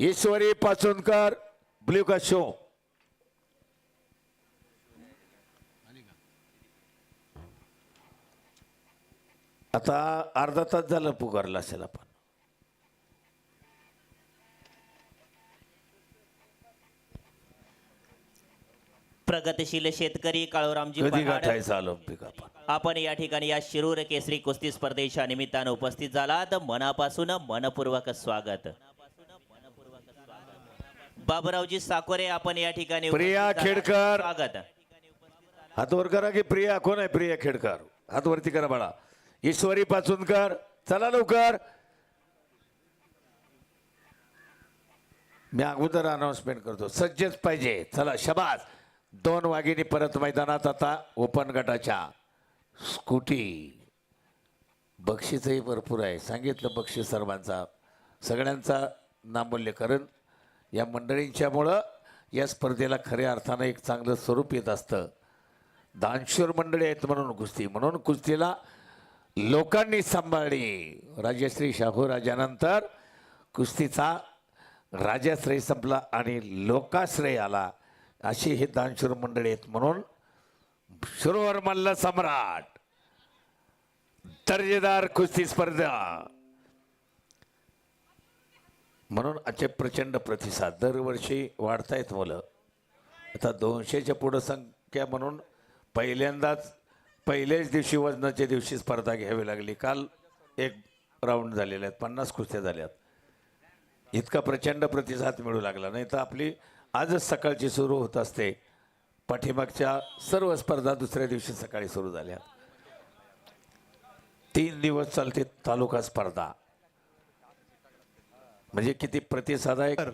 ईश्वरी पाचोनकर blue का show? आता अर्धा तास झालं पुकारला असेल आपण. प्रगतशील शेतकरी काळूरामजी कधी पहाड गाठायचं ऑलिम्पिक आपण? आपण या ठिकाणी या शिरूर केसरी कुस्ती स्पर्धेच्या निमित्तानं उपस्थित झालात. मनापासून मनपूर्वक स्वागत. बाबुरावजी साकोरे आपण या ठिकाणी प्रिया. खेडकर. स्वागत. हात वर करा की प्रिया कोण आहे प्रिया खेडकर? हात वरती करा बाळा. ईश्वरी पाचुनकर चला लवकर. मी अगोदर अनाउन्समेंट करतो. सज्जच पाहिजे. चला शबाज दोन वाघिणी परत मैदानात आता ओपन गटाच्या. स्कूटी. बक्षीसही भरपूर आहे. सांगितलं बक्षीस सर्वांचा. सगळ्यांचा नामूल्यकरण. या मंडळींच्यामुळं या स्पर्धेला खऱ्या अर्थानं एक चांगलं स्वरूप येत असतं. दानशूर मंडळी आहेत म्हणून कुस्ती म्हणून कुस्तीला लोकांनी सांभाळली. राजश्री शाहू राजानंतर कुस्तीचा राजाश्रय संपला आणि लोकाश्रय आला. अशी हे दानशूर मंडळी आहेत म्हणून शिरोवर मल्ल सम्राट दर्जेदार कुस्ती स्पर्धा. म्हणून आजचे प्रचंड प्रतिसाद. दरवर्षी वाढतायत मुलं. आता दोनशेच्या पुढं संख्या म्हणून पहिल्यांदाच पहिल्याच दिवशी वजनाच्या दिवशी स्पर्धा घ्यावी लागली. काल एक राऊंड झालेले आहेत पन्नास कुस्त्या झाल्यात इतका प्रचंड प्रतिसाद मिळू लागला. नाही तर आपली आजच सकाळची सुरू होत असते. पाठीमागच्या सर्व स्पर्धा दुसऱ्या दिवशी सकाळी सुरू झाल्या. तीन दिवस चालते तालुका स्पर्धा. म्हणजे किती प्रतिसाद आहे तर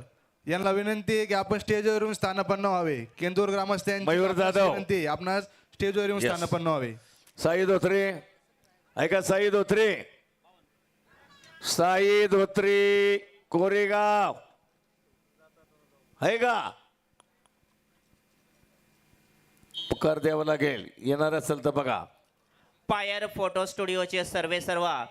यांना विनंती आहे की आपण स्टेजवर येऊन स्थानापन्न व्हावे. केंदूर ग्रामस्थांची मयूर आपणास जाधव. विनंती आहे, आपणास स्टेजवर येऊन Yes. स्थानापन्न व्हावे. साई धोत्रे. ऐका साई धोत्रे. साई धोत्रे कोरेगाव. आहे का पुकार द्यावं लागेल. येणार असेल तर बघा. पायर फोटो स्टुडिओचे सर्वे सर्वा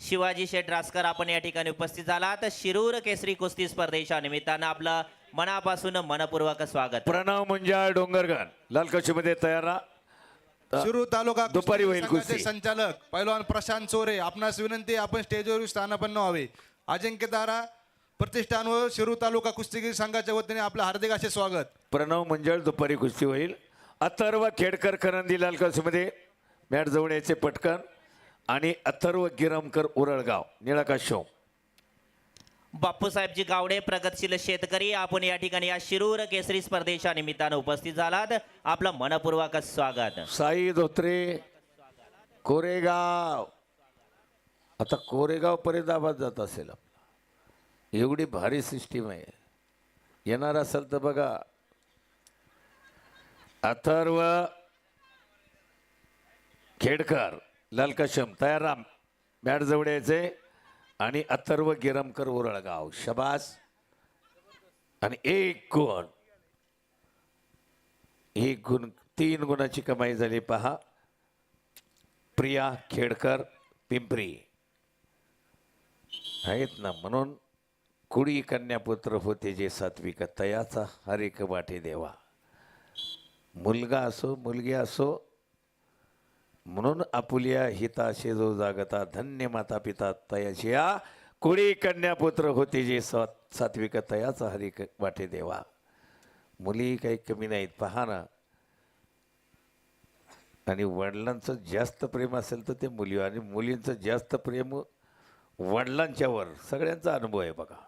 शिवाजी शेठ रासकर आपण या ठिकाणी उपस्थित झालात शिरूर केसरी कुस्ती स्पर्धेच्या निमित्तानं आपलं मनापासून मनपूर्वक स्वागत. प्रणव मुंजाळ डोंगरगण लालकशीमध्ये तयार राहा. अ, शिरूर तालुका दुपारी होईल कुस्ती. संचालक पैलवान प्रशांत चोरे आपणास विनंती आहे, आपण स्टेजवर स्थानापन्न व्हावे. अजिंक्य तारा प्रतिष्ठान व शिरूर तालुका कुस्तीगीर संघाच्या वतीने आपलं हार्दिक असे स्वागत. प्रणव मंजळ दुपारी कुस्ती होईल. अथर्व खेडकर करंदी लालकशीमध्ये मॅट जवळ यायचे पटकन. आणि अथर्व गिरमकर उरळगाव निळाकाश शो बापूसाहेबजी गावडे प्रगतशील शेतकरी आपण या ठिकाणी या शिरूर केसरी स्पर्धेच्या निमित्तानं उपस्थित झालात. आपलं मनपूर्वक स्वागत. साई धोत्रे कोरेगाव. आता कोरेगाव पर्यंत आवाज जात असेल. एवढी भारी सिस्टीम आहे. येणार असेल तर बघा. अथर्व खेडकर. लालकशम तयार राम बॅट जवळ यायचे आणि अथर्व गिरमकर उरळगाव शबास. आणि एक गुण एक गुण तीन गुणाची कमाई झाली. पहा प्रिया खेडकर पिंपरी. आहेत ना म्हणून कुडी कन्यापुत्र होते जे सात्विक तयाचा हरिक वाटे देवा. मुलगा असो मुलगी असो म्हणून आपुलिया हिताशे जो जागता धन्य माता पिता तयाशिया. या कुडी कन्यापुत्र होते जे सात सात्विक तयाचा हरिक वाटे देवा. मुली काही कमी नाहीत पहा ना. आणि वडिलांचं जास्त प्रेम असेल तर ते मुली आणि मुलींचं जास्त प्रेम वडिलांच्यावर सगळ्यांचा अनुभव आहे बघा.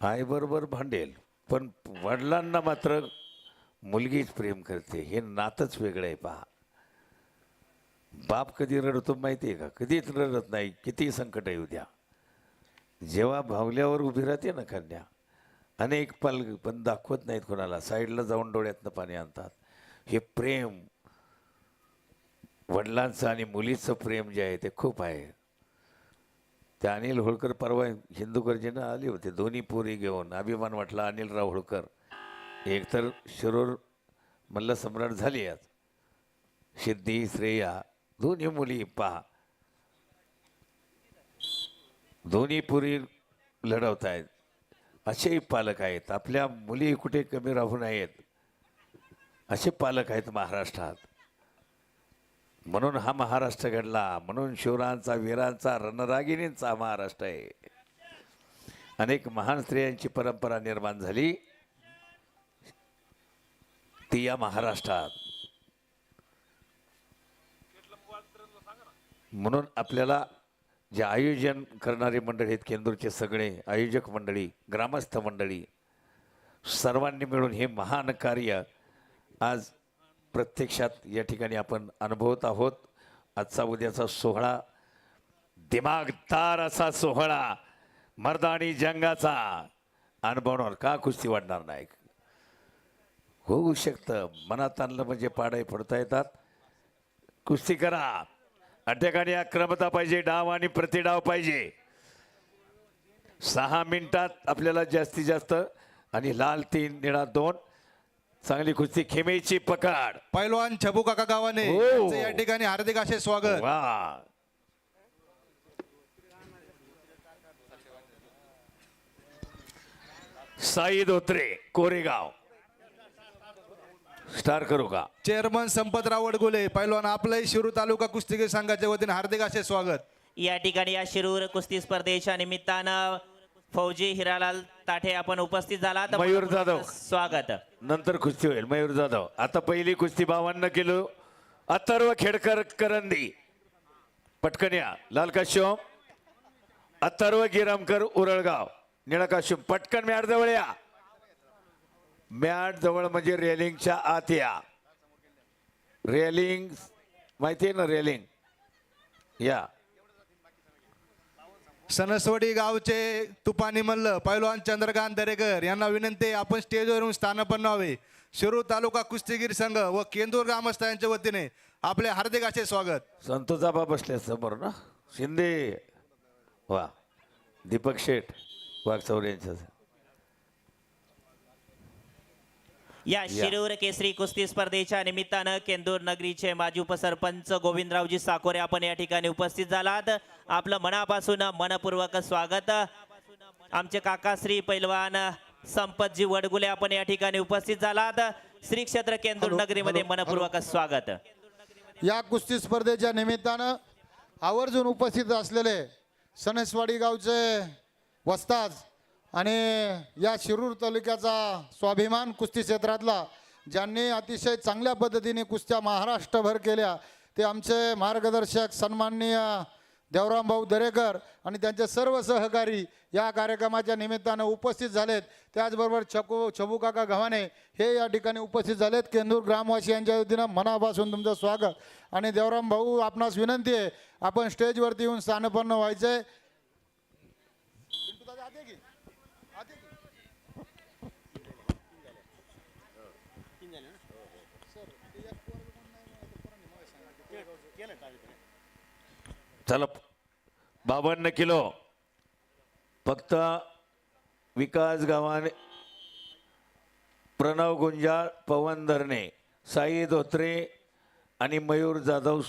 आईबरोबर भांडेल पण वडिलांना मात्र मुलगीच प्रेम करते. हे नातच वेगळं आहे पहा. बाप कधी रडतो माहिती आहे का? कधीच रडत नाही. किती संकट येऊ द्या. जेव्हा भावल्यावर उभी राहते ना कन्या अनेक पल पण दाखवत नाहीत कोणाला. साईडला जाऊन डोळ्यातनं पाणी आणतात. हे प्रेम वडिलांचं आणि मुलीचं प्रेम जे आहे ते खूप आहे. ते अनिल होळकर परवा हिंदू गर्जेनं आले होते. दोन्ही पोरी घेऊन. अभिमान वाटला अनिलराव होळकर. एकतर शिरूर मल्ल सम्राट झाली आज सिद्धी श्रेया दोन्ही मुली पहा. दोन्ही पुरी लढवत आहेत असेही पालक आहेत. आपल्या मुली कुठे कमी राहू नयेत. असे पालक आहेत महाराष्ट्रात. म्हणून हा महाराष्ट्र घडला. म्हणून शिवरांचा वीरांचा रणरागिणींचा महाराष्ट्र आहे. अनेक महान स्त्रियांची परंपरा निर्माण झाली. ती या महाराष्ट्रात. म्हणून आपल्याला जे आयोजन करणारी मंडळी आहेत केंदूरचे सगळे आयोजक मंडळी ग्रामस्थ मंडळी सर्वांनी मिळून हे महान कार्य आज प्रत्यक्षात या ठिकाणी आपण अनुभवत आहोत. आजचा उद्याचा सोहळा दिमागदार असा सोहळा मर्दानी जंगाचा. अनुभवणार का कुस्ती वाढणार नाही होऊ शकतं. मनात आणलं म्हणजे पाडे पडता येतात. कुस्ती करा. आणि आक्रमता पाहिजे. डाव आणि प्रतिडाव पाहिजे. सहा मिनिटात आपल्याला जास्तीत जास्त आणि लाल तीन निळा दोन. चांगली कुस्ती खेमेची पकड. पैलवान छबू काका गावाने. हो. यांचे या ठिकाणी हार्दिक असे स्वागत. वा. साई धोत्रे कोरेगाव. स्टार करू का चेअरमन संपतराव वडगुले पैलवान आपलंही शिरू तालुका कुस्तीगीर संघाच्या वतीने हार्दिक असे स्वागत. या ठिकाणी या शिरूर कुस्ती स्पर्धेच्या निमित्तानं फौजी हिरालाल ताठे आपण उपस्थित झाला. तर मयूर जाधव. स्वागत. नंतर कुस्ती होईल. मयूर जाधव. आता पहिली कुस्ती बावन्न किलो. अथर्व खेडकर करंदी. पटकन या. लाल काश्यम अथर्व गिरामकर उरळगाव. निळा काश्यम पटकन मॅट जवळ या. मॅट जवळ म्हणजे रेलिंगच्या आत या. रेलिंग माहिती आहे ना रेलिंग? या. सणसवडी गावचे तुपानी मल्ल पैलवान चंद्रकांत दरेकर यांना विनंती आपण स्टेजवरून स्थानपन्न व्हावे शिरूर तालुका कुस्तीगीर संघ व केंदूर ग्रामस्थ यांच्या वतीने आपले हार्दिक असे स्वागत. संतोषाबा बसले समोर ना? शिंदे. वा. दीपक शेठ वाघचौरे यांच्या या शिरूर केसरी कुस्ती स्पर्धेच्या निमित्तानं केंदूर नगरीचे माजी उपसरपंच गोविंदरावजी साकोरे आपण या ठिकाणी उपस्थित झालात. आपलं मनापासून मनपूर्वक स्वागत. आमचे काकाश्री पैलवान संपतजी वडगुले आपण या ठिकाणी उपस्थित झालात. श्री क्षेत्र केंदूर नगरीमध्ये मनपूर्वक स्वागत. या कुस्ती स्पर्धेच्या निमित्तानं आवर्जून उपस्थित असलेले सणसवाडी गावचे वस्ताद आणि या शिरूर तालुक्याचा स्वाभिमान कुस्ती क्षेत्रातला ज्यांनी अतिशय चांगल्या पद्धतीने कुस्त्या महाराष्ट्रभर केल्या ते आमचे मार्गदर्शक सन्माननीय देवराम भाऊ दरेकर आणि त्यांचे सर्व सहकारी या कार्यक्रमाच्या निमित्तानं उपस्थित झालेत. त्याचबरोबर छकू छबू काका गव्हाणे हे या ठिकाणी उपस्थित झालेत. केंदूर ग्रामवासियांच्या वतीनं मनापासून तुमचं स्वागत. आणि देवराम भाऊ आपणास विनंती आहे आपण स्टेजवरती येऊन स्थानपन्न व्हायचं आहे चला बावन्न किलो. फक्त विकास गावाने प्रणव गुंजाळ पवन धरणे साई धोत्रे आणि मयूर जाधव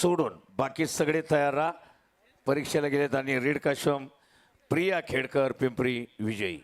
सोडून बाकी सगळे तयार राहा. परीक्षेला गेलेत आणि रीड काश्यम प्रिया खेडकर पिंपरी विजयी.